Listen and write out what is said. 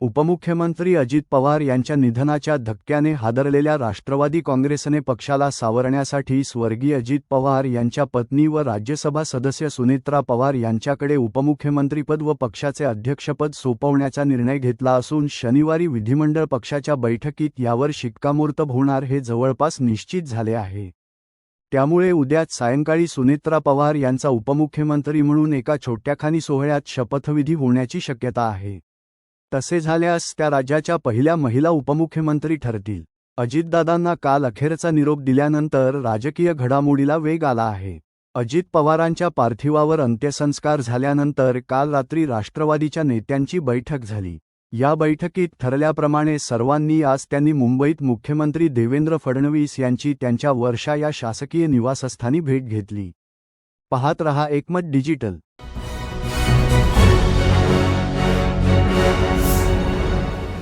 उपमुख्यमंत्री अजित पवार यांच्या निधनाच्या धक्क्याने हादरलेल्या राष्ट्रवादी काँग्रेसने पक्षाला सावरण्यासाठी स्वर्गीय अजित पवार यांच्या पत्नी व राज्यसभा सदस्य सुनेत्रा पवार यांच्याकडे उपमुख्यमंत्रीपद व पक्षाचे अध्यक्षपद सोपवण्याचा निर्णय घेतला असून शनिवारी विधिमंडळ पक्षाच्या बैठकीत यावर शिक्कामोर्तब होणार हे जवळपास निश्चित झाले आहे. त्यामुळे उद्याच सायंकाळी सुनेत्रा पवार यांचा उपमुख्यमंत्री म्हणून एका छोट्याखानी सोहळ्यात शपथविधी होण्याची शक्यता आहे. तसे झाल्यास त्या राज्याच्या पहिल्या महिला उपमुख्यमंत्री ठरतील. अजितदादांना काल अखेरचा निरोप दिल्यानंतर राजकीय घडामोडीला वेग आला आहे. अजित पवारांच्या पार्थिवावर अंत्यसंस्कार झाल्यानंतर काल रात्री राष्ट्रवादीच्या नेत्यांची बैठक झाली. या बैठकीत ठरल्याप्रमाणे सर्वांनी आज त्यांनी मुंबईत मुख्यमंत्री देवेंद्र फडणवीस यांची त्यांच्या वर्षा या शासकीय निवासस्थानी भेट घेतली. पाहत रहा Ekmat digital